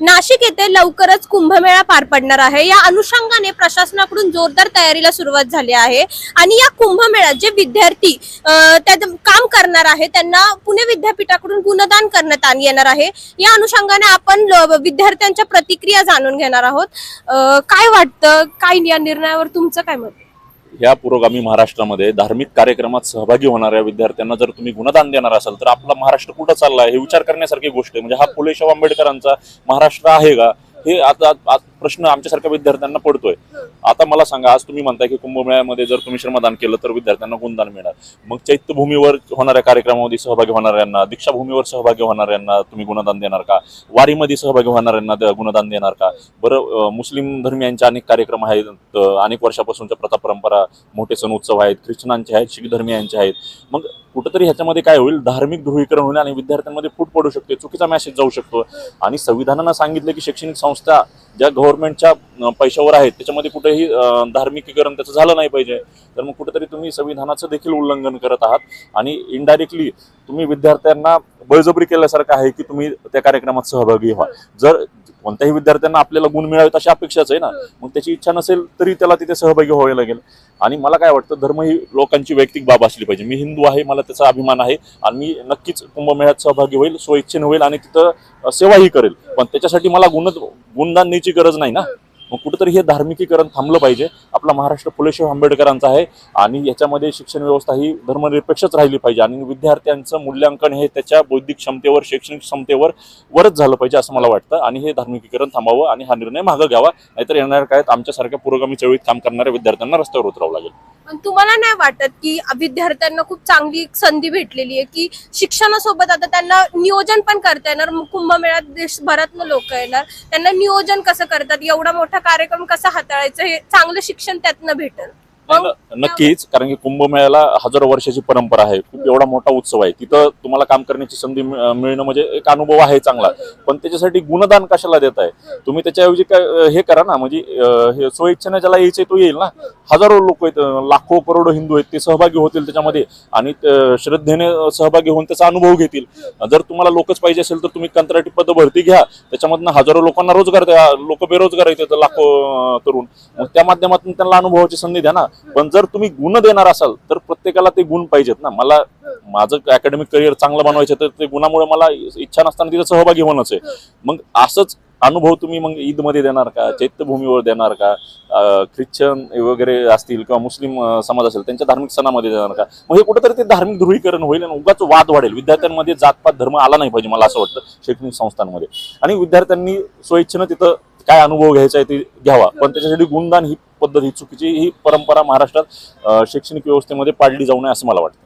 नाशिक येथे लवकरच कुंभमेळा पार पडणार आहे. या अनुषंगाने प्रशासनाकडून जोरदार तयारीला सुरुवात झाली आहे. आणि या कुंभमेळ्यात जे विद्यार्थी त्यात काम करणार आहे त्यांना पुणे विद्यापीठाकडून गुणदान करण्यात आण- येणार आहे. या अनुषंगाने आपण विद्यार्थ्यांच्या प्रतिक्रिया जाणून घेणार आहोत. काय वाटतं? काय या निर्णयावर तुमचं काय मत या पुरोगामी महाराष्ट्रामध्ये धार्मिक कार्यक्रमात सहभागी होणाऱ्या विद्यार्थ्यांना जर तुम्ही गुणदान देणार असाल तर आपला महाराष्ट्र कुठं चालला आहे हे विचार करण्यासारखी गोष्ट आहे. म्हणजे हा फुले शाहू आंबेडकरांचा महाराष्ट्र आहे का? हे आता आज प्रश्न आमच्यासारख्या विद्यार्थ्यांना पडतोय. आता मला सांगा आज तुम्ही म्हणताय की कुंभमेळ्यामध्ये जर तुम्ही श्रमदान केलं तर विद्यार्थ्यांना गुणदान मिळणार. मग चैत्यभूमीवर होणाऱ्या कार्यक्रमामध्ये सहभागी होणाऱ्यांना दीक्षाभूमीवर सहभागी होणाऱ्यांना तुम्ही गुणदान देणार का? वारीमध्ये सहभागी होणाऱ्यांना द- गुणदान देणार का? बरं मुस्लिम धर्मियांचे अनेक कार्यक्रम आहेत अनेक वर्षापासूनच्या प्रथा परंपरा मोठे सण उत्सव आहेत ख्रिश्चनांचे आहेत शीख धर्मियांचे आहेत. मग कुठंतरी ह्याच्यामध्ये काय होईल? धार्मिक ध्रुवीकरण होईल आणि विद्यार्थ्यांमध्ये फूट पडू शकते चुकीचा मॅसेज जाऊ शकतो. आणि संविधानानं सांगितलं की शैक्षणिक संस्था ज्या गव्हर्नमेंटच्या पैशावर आहेत त्याच्यामध्ये कुठेही धार्मिकीकरण त्याचं झालं नाही पाहिजे. तर मग कुठेतरी तुम्ही संविधानाचं देखील उल्लंघन करत आहात आणि इनडायरेक्टली तुम्ही विद्यार्थ्यांना बळजबरी केल्यासारखं आहे की तुम्ही त्या कार्यक्रमात सहभागी व्हा. जर कोणत्याही विद्यार्थ्यांना आपल्याला गुण मिळावेत अशी अपेक्षाच आहे ना. मग त्याची इच्छा नसेल तरी त्याला तिथे सहभागी व्हावे लागेल. आणि मला काय वाटतं धर्म ही लोकांची वैयक्तिक बाब असली पाहिजे. मी हिंदू आहे मला त्याचा अभिमान आहे आणि मी नक्कीच कुंभमेळ्यात सहभागी होईल स्वइच्छेने होईल आणि तिथं सेवाही करेल. पण त्याच्यासाठी मला गुण गुणदान गरज नाही ना. मग कुठेतरी हे धार्मिकीकरण थांबलं पाहिजे. आपला महाराष्ट्र फुले आंबेडकरांचा आहे आणि याच्यामध्ये शिक्षण व्यवस्था ही धर्मनिरपेक्षच राहिली पाहिजे आणि विद्यार्थ्यांचं मूल्यांकन हे त्याच्या बौद्धिक क्षमतेवर शैक्षणिक क्षमतेवर वरच झालं पाहिजे असं मला वाटतं आणि हे धार्मिकीकरण थांबावं आणि हा निर्णय मागं घ्यावा. नाहीतर येणाऱ्या काळात आमच्यासारख्या पुरोगामी चळवळीत काम करणाऱ्या विद्यार्थ्यांना रस्त्यावर उतरावं लागेल. पण तुम्हाला नाही वाटत की विद्यार्थ्यांना खूप चांगली एक संधी भेटलेली आहे की शिक्षणासोबत आता त्यांना नियोजन पण करता येणार? कुंभमेळ्यात देशभरातनं लोक येणार. त्यांना नियोजन कसं करतात? एवढा मोठा कार्यक्रम कसा हाताळायचा हे चांगलं शिक्षण त्यातनं भेटेल. नक्कीच कारण की कुंभमेळ्याला हजारो वर्षाची परंपरा आहे. खूप एवढा मोठा उत्सव आहे. तिथं तुम्हाला काम करण्याची संधी मिळ- मिळणं म्हणजे एक अनुभव आहे चांगला. पण त्याच्यासाठी गुणदान कशाला देत आहे? तुम्ही त्याच्याऐवजी काय हे करा ना म्हणजे हे स्वइच्छेने ज्याला यायचंय तो येईल ना. हजारो लोक आहेत लाखो करोडो हिंदू आहेत ते सहभागी होतील त्याच्यामध्ये आणि श्रद्धेने सहभागी होऊन त्याचा अनुभव घेतील. जर तुम्हाला लोकच पाहिजे असेल तर तुम्ही कंत्राटी पद भरती घ्या. त्याच्यामधनं हजारो लोकांना रोजगार द्या. लोक बेरोजगार आहेत लाखो तरुण. मग त्या माध्यमातून त्यांना अनुभवाची संधी द्या ना. पण जर तुम्ही गुण देणार असाल तर प्रत्येकाला ते गुण पाहिजेत ना. मला माझं अकॅडमिक करिअर चांगलं बनवायचं तर ते गुणामुळे मला इच्छा नसताना तिथं सहभागी होणंच आहे. मग असंच अनुभव तुम्ही मग ईदमध्ये देणार का? चैत्यभूमीवर देणार का? ख्रिश्चन वगैरे असतील किंवा मुस्लिम समाज असेल त्यांच्या धार्मिक सणामध्ये देणार का? मग हे कुठेतरी ते धार्मिक ध्रुवीकरण होईल आणि उगाच वाद वाढेल. विद्यार्थ्यांमध्ये जातपात धर्म आला नाही पाहिजे मला असं वाटतं शैक्षणिक संस्थांमध्ये. आणि विद्यार्थ्यांनी स्वेच्छेनं तिथं काय अनुभव घ्यायचा आहे ते घ्यावा. पण त्याच्यासाठी गुणदान ही पद्धत ही चुकीची ही परंपरा महाराष्ट्रात शैक्षणिक व्यवस्थेमध्ये पाडली जाऊ नये असं मला वाटतं.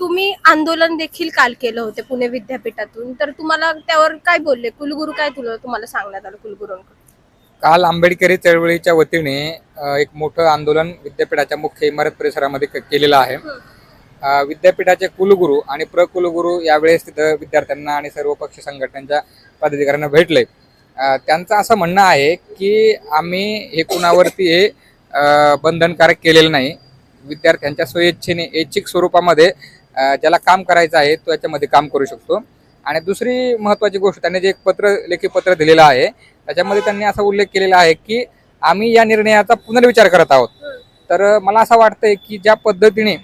तुम्ही आंदोलन देखील काल केलं होते पुणे विद्यापीठातून. तर तुम्हाला त्यावर काय बोलले? कुलगुरू काय तुला तुम्हाला सांगण्यात आलं कुलगुरूंकडून? काल आंबेडकरी चळवळीच्या वतीने एक मोठं आंदोलन विद्यापीठाच्या मुख्य इमारत परिसरामध्ये क- केलेलं आहे. विद्यापीठाचे कुलगुरू आणि प्रकुलगुरू यावेळेस तिथं विद्यार्थ्यांना आणि सर्व पक्ष संघटनांच्या पदाधिकाऱ्यांना भेटले. त्यांचं असं म्हणणं आहे की आम्ही हे कुणावरती हे बंधनकारक केलेलं नाही. विद्यार्थ्यांच्या स्वेच्छेने ऐच्छिक स्वरूपामध्ये ज्याला काम करायचं आहे तो याच्यामध्ये काम करू शकतो. आणि दुसरी महत्त्वाची गोष्ट त्यांनी जे एक पत्र लेखी पत्र दिलेलं आहे त्याच्यामध्ये त्यांनी असा उल्लेख केलेला आहे की आम्ही या निर्णयाचा पुनर्विचार करत आहोत. तर मला असं वाटतंय की ज्या पद्धतीने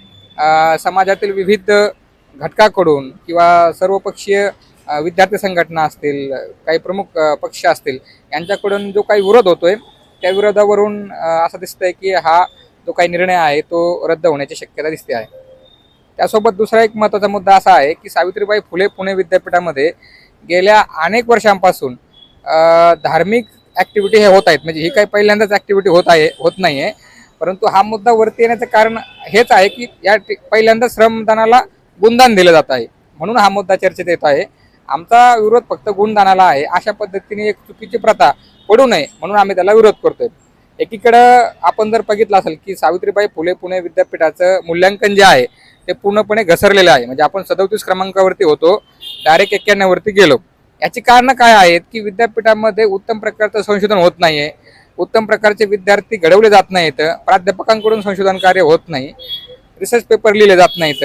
समाजातील विविध घटकाकडून किंवा सर्वपक्षीय विद्यार्थी संघटना असतील काही प्रमुख पक्ष असतील यांच्याकडून जो काही विरोध होतोय त्या विरोधावरून असं दिसतंय की हा जो काही निर्णय आहे तो रद्द होण्याची शक्यता दिसते आहे. त्यासोबत दुसरा एक महत्त्वाचा मुद्दा असा आहे की सावित्रीबाई फुले पुणे विद्यापीठामध्ये गेल्या अनेक वर्षांपासून धार्मिक ॲक्टिव्हिटी हे होत आहेत. म्हणजे ही काही पहिल्यांदाच ॲक्टिव्हिटी होत आहे होत नाही आहे परंतु हा मुद्दा वरती येण्याचं कारण हेच आहे की या पहिल्यांदा श्रमदानाला गुणदान दिलं जात आहे. म्हणून हा मुद्दा चर्चेत येत आहे. आमचा विरोध फक्त गुणदानाला आहे. अशा पद्धतीने एक चुकीची प्रथा पडू नये म्हणून आम्ही त्याला विरोध करतोय. एकीकडं आपण जर बघितलं असेल की सावित्रीबाई फुले पुणे विद्यापीठाचं मूल्यांकन जे आहे ते पूर्णपणे घसरलेलं आहे. म्हणजे आपण सदोतीस क्रमांकावरती होतो डायरेक्ट एक्क्याण्णववरती गेलो. याची कारणं काय आहेत की विद्यापीठामध्ये उत्तम प्रकारचं संशोधन होत नाहीये. उत्तम प्रकारचे विद्यार्थी घडवले जात नाहीत. प्राध्यापकांकडून संशोधन कार्य होत नाही. रिसर्च पेपर लिहिले जात नाहीत.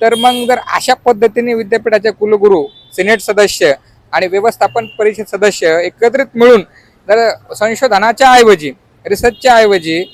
तर मग जर अशा पद्धतीने विद्यापीठाचे कुलगुरू सिनेट सदस्य आणि व्यवस्थापन परिषद सदस्य एकत्रित मिळून जर संशोधनाच्या ऐवजी रिसर्चच्या ऐवजी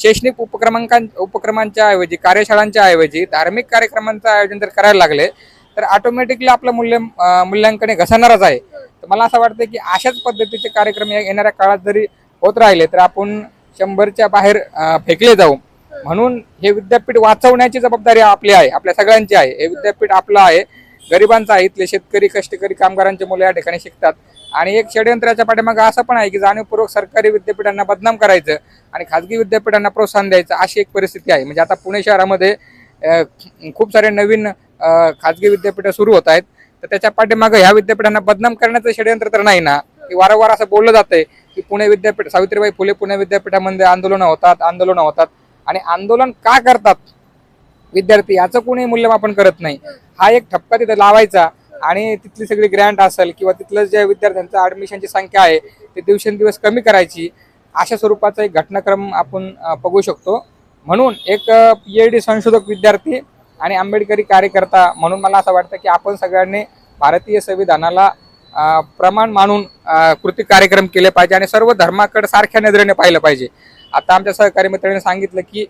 शैक्षणिक उपक्रमांकां उपक्रमांच्या ऐवजी कार्यशाळांच्या ऐवजी धार्मिक कार्यक्रमांचं आयोजन जर करायला लागले तर ऑटोमॅटिकली आपलं मूल्य मूल्यांकन घसरणारच आहे. तर मला असं वाटतं की अशाच पद्धतीचे कार्यक्रम येणाऱ्या काळात जरी होत राहिले तर आपण शंभरच्या बाहेर फेकले जाऊ. म्हणून हे विद्यापीठ वाचवण्याची जबाबदारी आपली आहे आपल्या सगळ्यांची आहे. हे विद्यापीठ आपलं आहे. गरिबांचं आहे इथले शेतकरी कष्टकरी कामगारांचे मुलं या ठिकाणी शिकतात. आणि एक षडयंत्राच्या पाठीमागे असं पण आहे की जाणीवपूर्वक सरकारी विद्यापीठांना बदनाम करायचं आणि खाजगी विद्यापीठांना प्रोत्साहन द्यायचं अशी एक परिस्थिती आहे. म्हणजे आता पुणे शहरामध्ये खूप सारे नवीन खाजगी विद्यापीठं सुरू होत आहेत. तर त्याच्या पाठीमागं ह्या विद्यापीठांना बदनाम करण्याचं षडयंत्र तर नाही ना? की वारंवार असं बोललं जातंय की पुणे विद्यापीठ सावित्रीबाई फुले पुणे विद्यापीठामध्ये आंदोलनं होतात आंदोलनं होतात. आणि आंदोलन का करतात? विद्यार्थी याचं कोणी मूल्यमापन करत नाही. हा एक ठपका तिथे लावायचा आणि तिथली सगळी ग्रँट असेल किंवा तिथलं जे विद्यार्थ्यांचं ऍडमिशनची संख्या आहे ते दिवसेंदिवस कमी करायची अशा स्वरूपाचा एक घटनाक्रम आपण बघू शकतो. म्हणून एक पी डी संशोधक विद्यार्थी आणि आंबेडकरी कार्यकर्ता म्हणून मला असं वाटतं की आपण सगळ्यांनी भारतीय संविधानाला प्रमाण मानून कृती कार्यक्रम केले पाहिजे आणि सर्व धर्माकडे सारख्या नजरेने पाहिलं पाहिजे. आता आमच्या सहकारी मित्रांनी सांगितलं की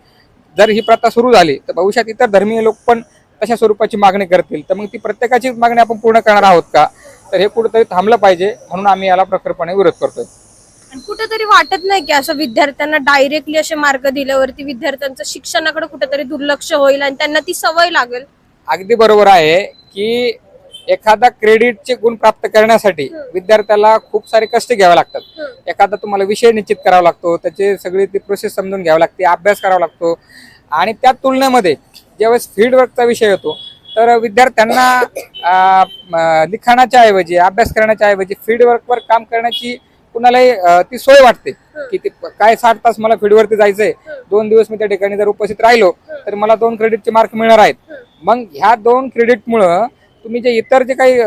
जर ही प्रथा सुरू झाली तर भविष्यात इतर धर्मीय लोक पण तशा स्वरूपाची मागणी करतील. तर मग ती प्रत्येकाची मागणी आपण पूर्ण करणार आहोत का? तर हे कुठेतरी थांबलं पाहिजे म्हणून आम्ही याला प्रखरपणे विरोध करतोय. आणि कुठेतरी वाटत नाही की असं विद्यार्थ्यांना डायरेक्टली असे मार्ग दिल्यावरती विद्यार्थ्यांचं शिक्षणाकडे कुठेतरी दुर्लक्ष होईल आणि त्यांना ती सवय लागेल? अगदी बरोबर आहे की एखादा क्रेडिटचे गुण प्राप्त करण्यासाठी विद्यार्थ्याला खूप सारे कष्ट घ्यावे लागतात. एखादा तुम्हाला विषय निश्चित करावा लागतो त्याचे सगळी ती प्रोसेस समजून घ्यावी लागते अभ्यास करावा लागतो. आणि त्या तुलनेमध्ये ज्यावेळेस फील्डवर्कचा विषय येतो तर विद्यार्थ्यांना लिखाणाच्या ऐवजी अभ्यास करण्याच्या ऐवजी फील्डवर्कवर काम करण्याची कुणालाही ती सोय वाटते. की ते काय साठ तास मला फील्डवरती जायचंय दोन दिवस मी त्या ठिकाणी जर उपस्थित राहिलो तर मला दोन क्रेडिटचे मार्क मिळणार आहेत. मग ह्या दोन क्रेडिटमुळं तुम्ही जे इतर जे काही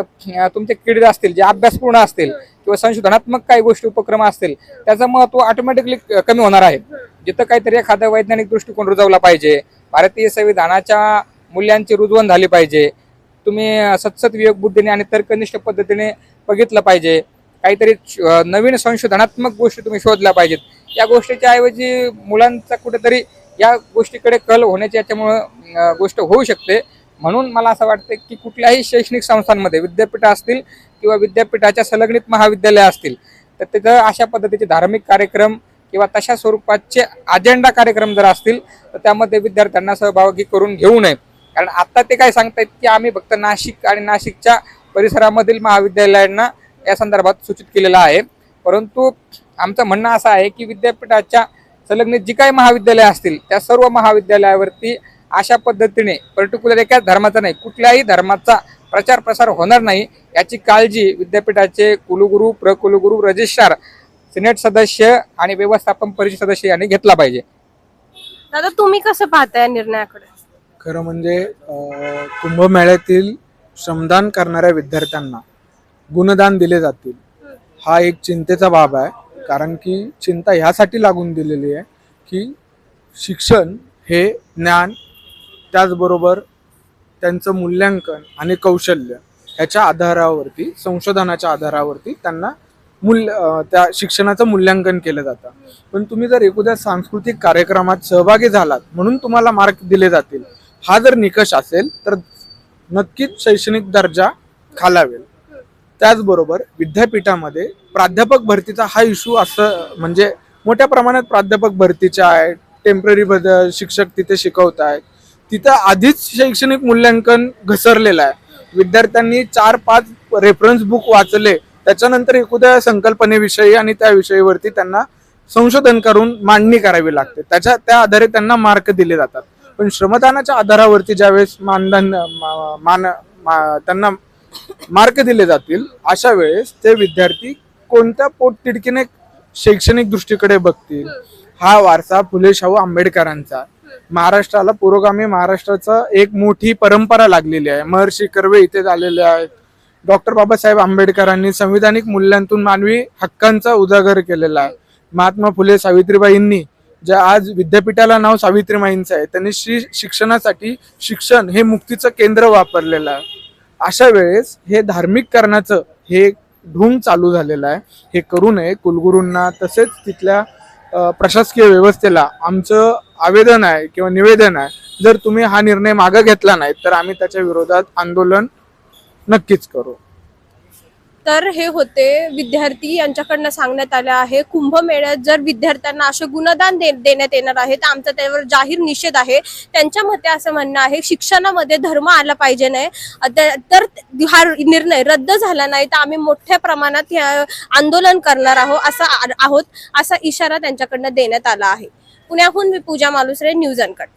तुमचे क्रेडिट असतील जे अभ्यासपूर्ण असतील किंवा संशोधनात्मक काही गोष्टी उपक्रम असतील त्याचं महत्त्व ऑटोमॅटिकली कमी होणार आहे. जिथं काहीतरी एखादा वैज्ञानिक दृष्टिकोन रुजवला पाहिजे भारतीय संविधानाच्या मूल्यांची रुजवण झाली पाहिजे तुम्ही सतसत विवेक बुद्धीने आणि तर्कनिष्ठ पद्धतीने बघितलं पाहिजे काहीतरी नवीन संशोधनात्मक गोष्टी तुम्ही शोधल्या पाहिजेत. या गोष्टीच्या ऐवजी मुलांचा कुठेतरी या गोष्टीकडे कल होण्याची याच्यामुळं गोष्ट होऊ शकते. म्हणून मला असं वाटतं की कुठल्याही शैक्षणिक संस्थांमध्ये विद्यापीठ असतील किंवा विद्यापीठाच्या संलग्नित महाविद्यालय असतील तर तिथं अशा पद्धतीचे धार्मिक कार्यक्रम किंवा तशा स्वरूपाचे अजेंडा कार्यक्रम जर असतील तर त्यामध्ये विद्यार्थ्यांना सहभागी करून घेऊ नये. कारण आत्ता ते काय सांगतायत की आम्ही फक्त नाशिक आणि नाशिकच्या परिसरामधील महाविद्यालयांना या संदर्भात सूचित केलेलं आहे. परंतु आमचं म्हणणं असं आहे की विद्यापीठाच्या संलग्नित जी काही महाविद्यालयं असतील त्या सर्व महाविद्यालयावरती अशा पद्धतीने पर्टिक्युलर एकाच धर्माचा नाही कुठल्याही धर्माचा प्रचार प्रसार होणार नाही याची काळजी विद्यापीठाचे कुलगुरू प्रकुलगुरू रजिस्ट्रार सिनेट सदस्य आणि व्यवस्थापन परिषद सदस्य यांनी घेतला पाहिजे. दादा तुम्ही कसं पाहताय या निर्णयाकडे? खरं म्हणजे कुंभमेळ्यातील श्रमदान करणाऱ्या विद्यार्थ्यांना गुणदान दिले जातील. हा एक चिंतेचा बाब आहे कारण की चिंता ह्यासाठी लागून दिलेली आहे की शिक्षण हे ज्ञान त्याचबरोबर त्यांचं मूल्यांकन आणि कौशल्य ह्याच्या आधारावरती संशोधनाच्या आधारावरती त्यांना मूल्य त्या शिक्षणाचं मूल्यांकन केलं जातं. पण तुम्ही जर एखाद्या सांस्कृतिक कार्यक्रमात सहभागी झालात म्हणून तुम्हाला मार्क दिले जातील. हा जर निकष असेल तर नक्कीच शैक्षणिक दर्जा खालावेल. त्याचबरोबर विद्यापीठामध्ये प्राध्यापक भरतीचा हा इश्यू असं म्हणजे मोठ्या प्रमाणात प्राध्यापक भरतीच्या आहे टेंपररी बदल शिक्षक तिथे शिकवत आहेत तिथं आधीच शैक्षणिक मूल्यांकन घसरलेलं आहे. विद्यार्थ्यांनी चार पाच रेफरन्स बुक वाचले. त्याच्यानंतर एखाद्या संकल्पनेविषयी आणि त्या विषयीवरती त्यांना संशोधन करून मांडणी करावी लागते. त्याच्या त्या आधारे त्यांना मार्क दिले जातात. पण श्रमदानाच्या आधारावरती ज्यावेळेस मानधन मा- मान मा- त्यांना मार्क दिले जातील अशा वेळेस ते विद्यार्थी कोणत्या पोटतिडकीने शैक्षणिक दृष्टीकडे बघतील? हा वारसा फुले शाहू आंबेडकरांचा महाराष्ट्राला पुरोगामी महाराष्ट्राचं एक मोठी परंपरा लागलेली आहे. महर्षी कर्वे इथे झालेले आहेत. डॉक्टर बाबासाहेब आंबेडकरांनी संविधानिक मूल्यांतून मानवी हक्कांचा उजागर केलेला आहे. महात्मा फुले सावित्रीबाईंनी ज्या आज विद्यापीठाला नाव सावित्रीबाईंचं आहे त्यांनी श्री शिक्षणासाठी शिक्षण हे मुक्तीचं केंद्र वापरलेलं आहे. अशा वेळेस हे धार्मिक करण्याचं हे ढोंग चालू झालेलं आहे. हे करू नये कुलगुरूंना तसेच तिथल्या प्रशासकीय व्यवस्थेला. आमचं आवेदन आहे किंवा निवेदन आहे जर तुम्ही हा निर्णय मागे घेतला नाही तर आम्ही त्याच्या विरोधात आंदोलन नक्कीच करू. तर हे होते विद्यार्थी यांच्याकडनं सांगण्यात आलं आहे. कुंभमेळ्यात जर विद्यार्थ्यांना असे गुणदान दे, देण्यात येणार आहे तर आमचा त्यावर जाहीर निषेध आहे. त्यांच्या मते असं म्हणणं आहे शिक्षणामध्ये धर्म आला पाहिजे नाही. तर हा निर्णय रद्द झाला नाही तर आम्ही मोठ्या प्रमाणात आंदोलन करणार आहोत असा आहोत असा इशारा त्यांच्याकडनं देण्यात आला आहे. पुण्याहून मी पूजा मालुसरे न्यूज अनकट.